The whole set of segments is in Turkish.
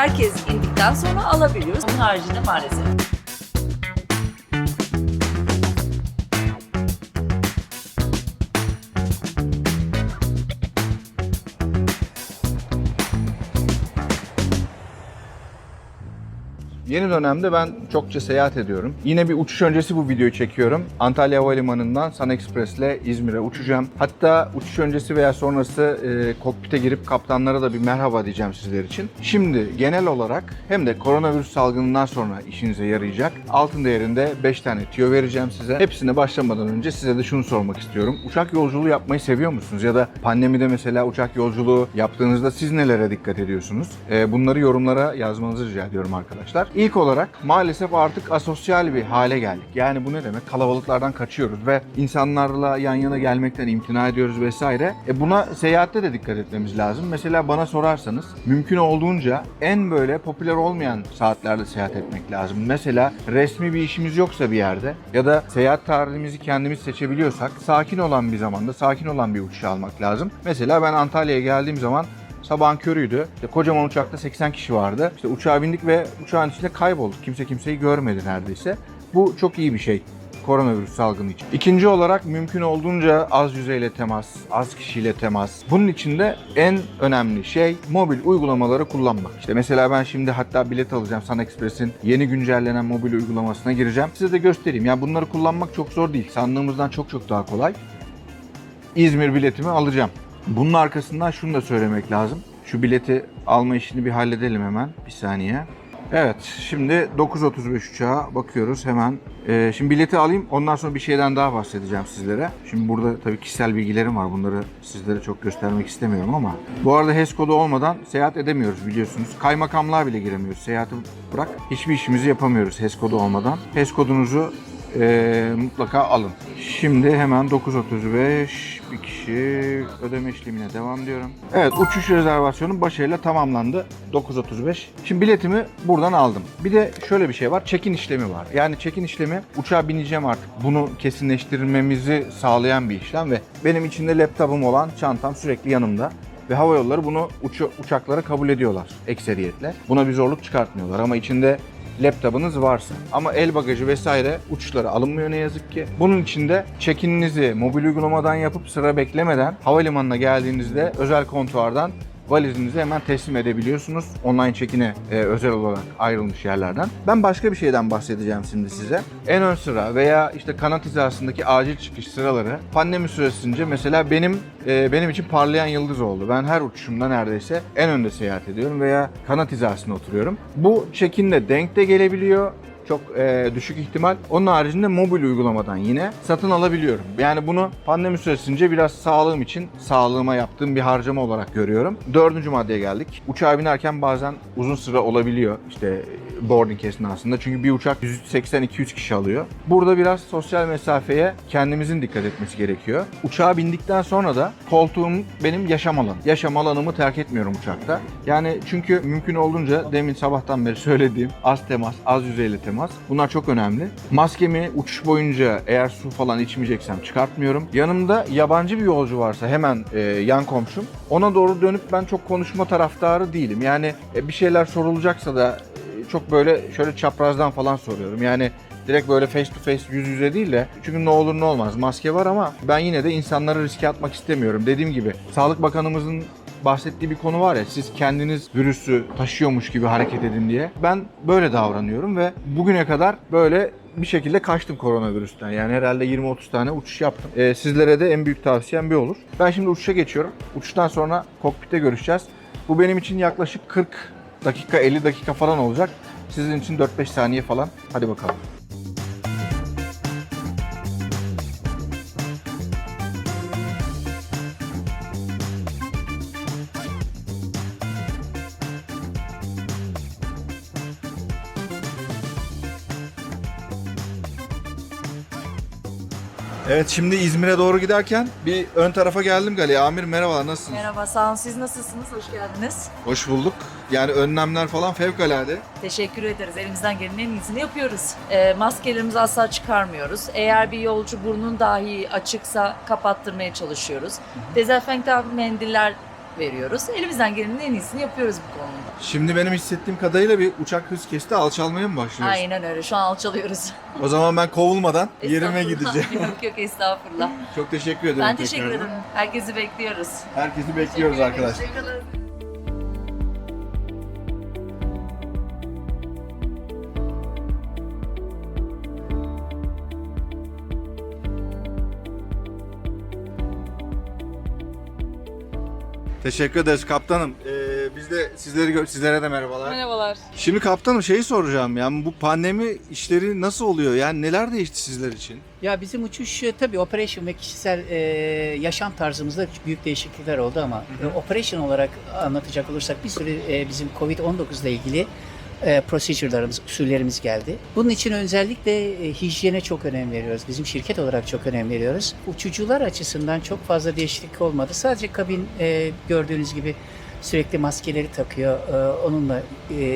herkes indikten sonra alabiliyoruz. Onun haricinde maalesef. Yeni dönemde ben çokça seyahat ediyorum. Yine bir uçuş öncesi bu videoyu çekiyorum. Antalya Havalimanı'ndan Sun Express ile İzmir'e uçacağım. Hatta uçuş öncesi veya sonrası e, kokpite girip kaptanlara da bir merhaba diyeceğim sizler için. Şimdi genel olarak hem de koronavirüs salgınından sonra işinize yarayacak altın değerinde 5 tane tüyo vereceğim size. Hepsine başlamadan önce size de şunu sormak istiyorum. Uçak yolculuğu yapmayı seviyor musunuz? Ya da pandemide mesela uçak yolculuğu yaptığınızda siz nelere dikkat ediyorsunuz? E, bunları yorumlara yazmanızı rica ediyorum arkadaşlar. İlk olarak maalesef artık asosyal bir hale geldik. Yani bu ne demek? Kalabalıklardan kaçıyoruz ve insanlarla yan yana gelmekten imtina ediyoruz vesaire. E buna seyahatte de dikkat etmemiz lazım. Mesela bana sorarsanız mümkün olduğunca en böyle popüler olmayan saatlerde seyahat etmek lazım. Mesela resmi bir işimiz yoksa bir yerde ya da seyahat tarihimizi kendimiz seçebiliyorsak sakin olan bir zamanda sakin olan bir uçuş almak lazım. Mesela ben Antalya'ya geldiğim zaman Sabahın körüydü. İşte kocaman uçakta 80 kişi vardı. İşte uçağa bindik ve uçağın içinde kaybolduk. Kimse kimseyi görmedi neredeyse. Bu çok iyi bir şey koronavirüs salgını için. İkinci olarak mümkün olduğunca az yüzeyle temas, az kişiyle temas. Bunun için de en önemli şey mobil uygulamaları kullanmak. İşte mesela ben şimdi hatta bilet alacağım Sun Express'in yeni güncellenen mobil uygulamasına gireceğim. Size de göstereyim. Yani bunları kullanmak çok zor değil. Sandığımızdan çok çok daha kolay. İzmir biletimi alacağım. Bunun arkasından şunu da söylemek lazım. Şu bileti alma işini bir halledelim hemen. Bir saniye. Evet, şimdi 9.35 uçağa bakıyoruz hemen. Ee, şimdi bileti alayım, ondan sonra bir şeyden daha bahsedeceğim sizlere. Şimdi burada tabii kişisel bilgilerim var, bunları sizlere çok göstermek istemiyorum ama. Bu arada HES kodu olmadan seyahat edemiyoruz biliyorsunuz. Kaymakamlığa bile giremiyoruz, seyahati bırak. Hiçbir işimizi yapamıyoruz HES kodu olmadan. HES kodunuzu ee, mutlaka alın. Şimdi hemen 9.35 bir kişi ödeme işlemine devam diyorum. Evet uçuş rezervasyonu başarıyla tamamlandı. 9.35. Şimdi biletimi buradan aldım. Bir de şöyle bir şey var. Check-in işlemi var. Yani check-in işlemi uçağa bineceğim artık. Bunu kesinleştirmemizi sağlayan bir işlem ve benim içinde laptopum olan çantam sürekli yanımda. Ve hava yolları bunu uçu- uçaklara kabul ediyorlar ekseriyetle. Buna bir zorluk çıkartmıyorlar ama içinde laptopunuz varsa. Ama el bagajı vesaire uçuşlara alınmıyor ne yazık ki. Bunun için de check-in'inizi mobil uygulamadan yapıp sıra beklemeden havalimanına geldiğinizde özel kontuardan valizinizi hemen teslim edebiliyorsunuz. Online check-in'e e, özel olarak ayrılmış yerlerden. Ben başka bir şeyden bahsedeceğim şimdi size. En ön sıra veya işte kanat hizasındaki acil çıkış sıraları pandemi süresince mesela benim e, benim için parlayan yıldız oldu. Ben her uçuşumda neredeyse en önde seyahat ediyorum veya kanat hizasında oturuyorum. Bu check-in'le denk de gelebiliyor çok e, düşük ihtimal. Onun haricinde mobil uygulamadan yine satın alabiliyorum. Yani bunu pandemi süresince biraz sağlığım için sağlığıma yaptığım bir harcama olarak görüyorum. Dördüncü maddeye geldik. Uçağa binerken bazen uzun sıra olabiliyor işte boarding esnasında. Çünkü bir uçak 180-200 kişi alıyor. Burada biraz sosyal mesafeye kendimizin dikkat etmesi gerekiyor. Uçağa bindikten sonra da koltuğum benim yaşam alanım. Yaşam alanımı terk etmiyorum uçakta. Yani çünkü mümkün olduğunca demin sabahtan beri söylediğim az temas, az yüzeyle temas. Bunlar çok önemli. Maskemi uçuş boyunca eğer su falan içmeyeceksem çıkartmıyorum. Yanımda yabancı bir yolcu varsa hemen e, yan komşum. Ona doğru dönüp ben çok konuşma taraftarı değilim. Yani e, bir şeyler sorulacaksa da çok böyle şöyle çaprazdan falan soruyorum. Yani direkt böyle face to face yüz yüze değil de çünkü ne olur ne olmaz maske var ama ben yine de insanları riske atmak istemiyorum. Dediğim gibi Sağlık Bakanımızın bahsettiği bir konu var ya siz kendiniz virüsü taşıyormuş gibi hareket edin diye. Ben böyle davranıyorum ve bugüne kadar böyle bir şekilde kaçtım koronavirüsten. Yani herhalde 20-30 tane uçuş yaptım. Ee, sizlere de en büyük tavsiyem bir olur. Ben şimdi uçuşa geçiyorum. Uçuştan sonra kokpitte görüşeceğiz. Bu benim için yaklaşık 40 dakika 50 dakika falan olacak. Sizin için 4-5 saniye falan. Hadi bakalım. Evet şimdi İzmir'e doğru giderken bir ön tarafa geldim Gali. Amir merhabalar nasılsınız? Merhaba, sağ olun. Siz nasılsınız? Hoş geldiniz. Hoş bulduk. Yani önlemler falan fevkalade. Teşekkür ederiz. Elimizden gelenin en iyisini yapıyoruz. E, maskelerimizi asla çıkarmıyoruz. Eğer bir yolcu burnun dahi açıksa kapattırmaya çalışıyoruz. Dezenfektan mendiller veriyoruz. Elimizden gelenin en iyisini yapıyoruz bu konuda. Şimdi benim hissettiğim kadarıyla bir uçak hız kesti alçalmaya mı başlıyoruz? Aynen öyle. Şu an alçalıyoruz. O zaman ben kovulmadan yerime Estağfurullah. gideceğim. yok yok estağfurullah. Çok teşekkür ederim Ben teşekkür tekrardan. ederim. Herkesi bekliyoruz. Herkesi bekliyoruz arkadaşlar. Hoşçakalın. Teşekkür ederiz kaptanım. Ee, biz de sizleri gö- sizlere de merhabalar. Merhabalar. Şimdi kaptanım şeyi soracağım. Yani bu pandemi işleri nasıl oluyor? Yani neler değişti sizler için? Ya bizim uçuş e, tabii operation ve kişisel e, yaşam tarzımızda büyük değişiklikler oldu ama Hı hı. e, operation olarak anlatacak olursak bir sürü e, bizim Covid-19 ile ilgili e, prosedürlerimiz, usullerimiz geldi. Bunun için özellikle e, hijyene çok önem veriyoruz. Bizim şirket olarak çok önem veriyoruz. Uçucular açısından çok fazla değişiklik olmadı. Sadece kabin e, gördüğünüz gibi sürekli maskeleri takıyor. E, onunla e,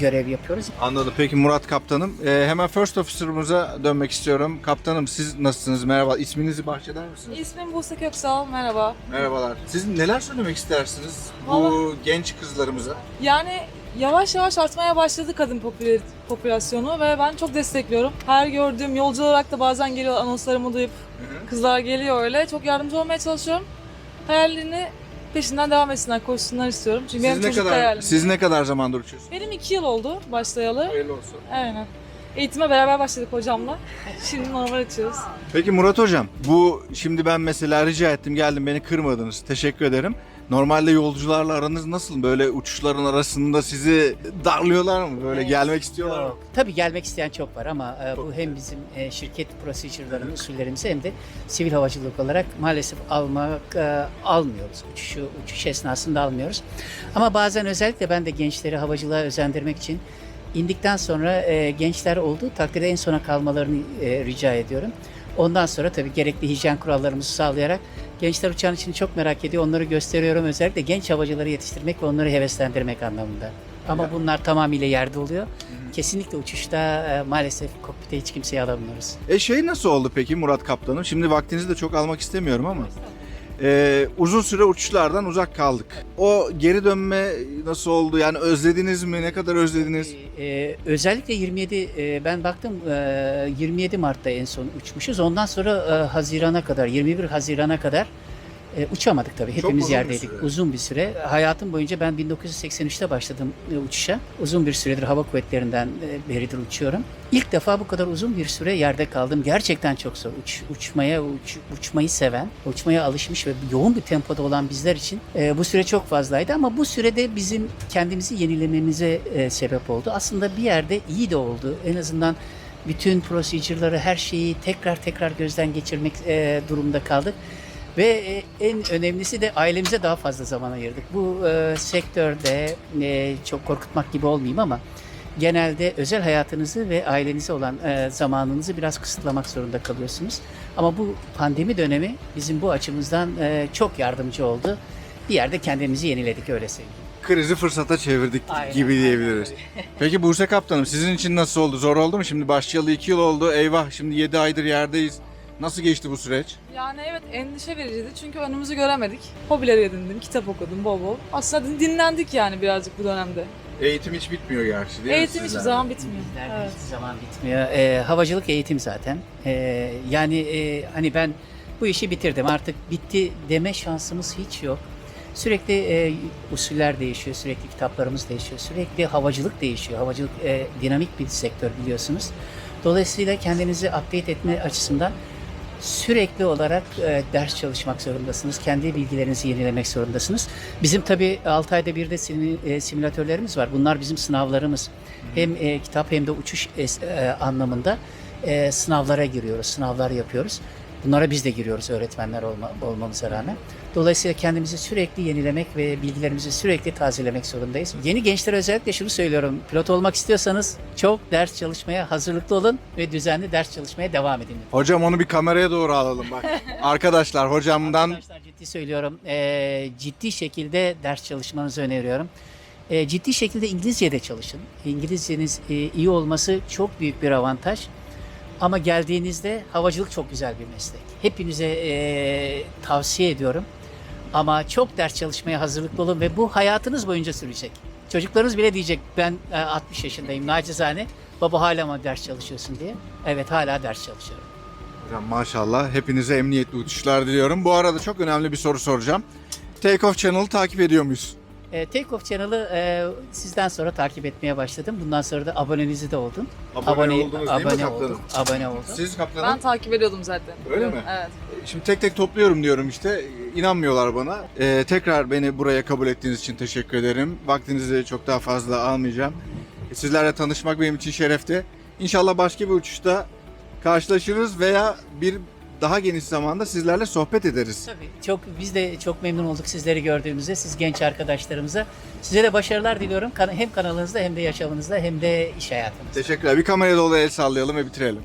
görev yapıyoruz. Anladım. Peki Murat kaptanım. Ee, hemen first officer'ımıza dönmek istiyorum. Kaptanım siz nasılsınız? Merhaba. İsminizi bahşeder misiniz? İsmim Buse Köksal. Merhaba. Merhabalar. Siz neler söylemek istersiniz bu Vallahi- genç kızlarımıza? Yani yavaş yavaş artmaya başladı kadın popüler, popülasyonu ve ben çok destekliyorum. Her gördüğüm yolcu olarak da bazen geliyor anonslarımı duyup kızlar geliyor öyle. Çok yardımcı olmaya çalışıyorum. Hayallerini peşinden devam etsinler, koşsunlar istiyorum. Çünkü benim Siz ne çocuk kadar hayalim. siz ne kadar zamandır uçuyorsunuz? Benim iki yıl oldu başlayalı. Hayırlı olsun. Aynen. Eğitime beraber başladık hocamla. Şimdi normal açıyoruz. Peki Murat hocam, bu şimdi ben mesela rica ettim geldim beni kırmadınız. Teşekkür ederim. Normalde yolcularla aranız nasıl? Böyle uçuşların arasında sizi darlıyorlar mı? Böyle Evet. gelmek istiyorlar mı? Yok. Tabii gelmek isteyen çok var ama e, bu hem bizim e, şirket prosedürlerinin usullerimizi hem de sivil havacılık olarak maalesef almak e, almıyoruz. Uçuşu uçuş esnasında almıyoruz. Ama bazen özellikle ben de gençleri havacılığa özendirmek için indikten sonra e, gençler olduğu takdirde en sona kalmalarını e, rica ediyorum. Ondan sonra tabii gerekli hijyen kurallarımızı sağlayarak gençler uçağın içini çok merak ediyor. Onları gösteriyorum. Özellikle genç havacıları yetiştirmek ve onları heveslendirmek anlamında. Ama Ya. bunlar tamamıyla yerde oluyor. Kesinlikle uçuşta e, maalesef kokpite hiç kimseyi alamıyoruz. E şey nasıl oldu peki Murat kaptanım? Şimdi vaktinizi de çok almak istemiyorum ama e, uzun süre uçuşlardan uzak kaldık. O geri dönme nasıl oldu? Yani özlediniz mi? Ne kadar özlediniz? Ee, özellikle 27 e, ben baktım e, 27 Mart'ta en son uçmuşuz. Ondan sonra e, Haziran'a kadar 21 Haziran'a kadar e, uçamadık tabii. Hepimiz uzun bir yerdeydik. süre. Uzun bir süre. Hayatım boyunca ben 1983'te başladım e, uçuşa. Uzun bir süredir hava kuvvetlerinden e, beridir uçuyorum. İlk defa bu kadar uzun bir süre yerde kaldım. Gerçekten çok zor. Uç, uçmaya uç, uçmayı seven, uçmaya alışmış ve yoğun bir tempoda olan bizler için e, bu süre çok fazlaydı ama bu sürede bizim kendimizi yenilememize e, sebep oldu. Aslında bir yerde iyi de oldu. En azından bütün prosedürleri, her şeyi tekrar tekrar gözden geçirmek e, durumunda kaldık. Ve e, en önemlisi de ailemize daha fazla zaman ayırdık. Bu e, sektörde e, çok korkutmak gibi olmayayım ama genelde özel hayatınızı ve ailenize olan e, zamanınızı biraz kısıtlamak zorunda kalıyorsunuz. Ama bu pandemi dönemi bizim bu açımızdan e, çok yardımcı oldu. Bir yerde kendimizi yeniledik öyle söyleyeyim. Krizi fırsata çevirdik Aynen, gibi aynen diyebiliriz. Peki Buse kaptanım sizin için nasıl oldu? Zor oldu mu? Şimdi başlayalı 2 yıl oldu. Eyvah şimdi 7 aydır yerdeyiz. Nasıl geçti bu süreç? Yani evet endişe vericiydi çünkü önümüzü göremedik. Hobileri edindim, kitap okudum bol bol. Aslında din- dinlendik yani birazcık bu dönemde. Eğitim hiç bitmiyor gerçi değil mi Eğitim hiçbir zaman bitmiyor. Bizlerde Evet. hiçbir zaman bitmiyor. Ee, havacılık eğitim zaten. Ee, yani e, hani ben bu işi bitirdim artık bitti deme şansımız hiç yok. Sürekli e, usuller değişiyor, sürekli kitaplarımız değişiyor, sürekli havacılık değişiyor. Havacılık e, dinamik bir sektör biliyorsunuz. Dolayısıyla kendinizi update etme açısından sürekli olarak e, ders çalışmak zorundasınız. Kendi bilgilerinizi yenilemek zorundasınız. Bizim tabii 6 ayda bir de sim- e, simülatörlerimiz var. Bunlar bizim sınavlarımız. Hem e, kitap hem de uçuş es- e, anlamında e, sınavlara giriyoruz, sınavlar yapıyoruz. Bunlara biz de giriyoruz öğretmenler olma, olmamıza rağmen. Dolayısıyla kendimizi sürekli yenilemek ve bilgilerimizi sürekli tazelemek zorundayız. Yeni gençlere özellikle şunu söylüyorum. Pilot olmak istiyorsanız çok ders çalışmaya hazırlıklı olun ve düzenli ders çalışmaya devam edin. Hocam onu bir kameraya doğru alalım bak. Arkadaşlar hocamdan Arkadaşlar ciddi söylüyorum. Ee, ciddi şekilde ders çalışmanızı öneriyorum. Ee, ciddi şekilde İngilizce de çalışın. İngilizceniz e, iyi olması çok büyük bir avantaj. Ama geldiğinizde havacılık çok güzel bir meslek. Hepinize e, tavsiye ediyorum. Ama çok ders çalışmaya hazırlıklı olun ve bu hayatınız boyunca sürecek. Çocuklarınız bile diyecek ben e, 60 yaşındayım nacizane. Baba hala mı ders çalışıyorsun diye. Evet hala ders çalışıyorum. Hocam maşallah hepinize emniyetli uçuşlar diliyorum. Bu arada çok önemli bir soru soracağım. Take Off Channel'ı takip ediyor muyuz? E, Take Off Channel'ı e, sizden sonra takip etmeye başladım. Bundan sonra da abonenizi de oldum. Abone oldunuz değil mi abone kaptanım? oldum. Abone oldum. Siz kaptanım? Ben takip ediyordum zaten. Öyle mi? Evet. Şimdi tek tek topluyorum diyorum işte. İnanmıyorlar bana. Ee, tekrar beni buraya kabul ettiğiniz için teşekkür ederim. Vaktinizi çok daha fazla almayacağım. Sizlerle tanışmak benim için şerefti. İnşallah başka bir uçuşta karşılaşırız veya bir daha geniş zamanda sizlerle sohbet ederiz. Tabii. Çok biz de çok memnun olduk sizleri gördüğümüzde. Siz genç arkadaşlarımıza. Size de başarılar diliyorum. Kan- Hem kanalınızda hem de yaşamınızda hem de iş hayatınızda. Teşekkürler. Bir kameraya dolu el sallayalım ve bitirelim.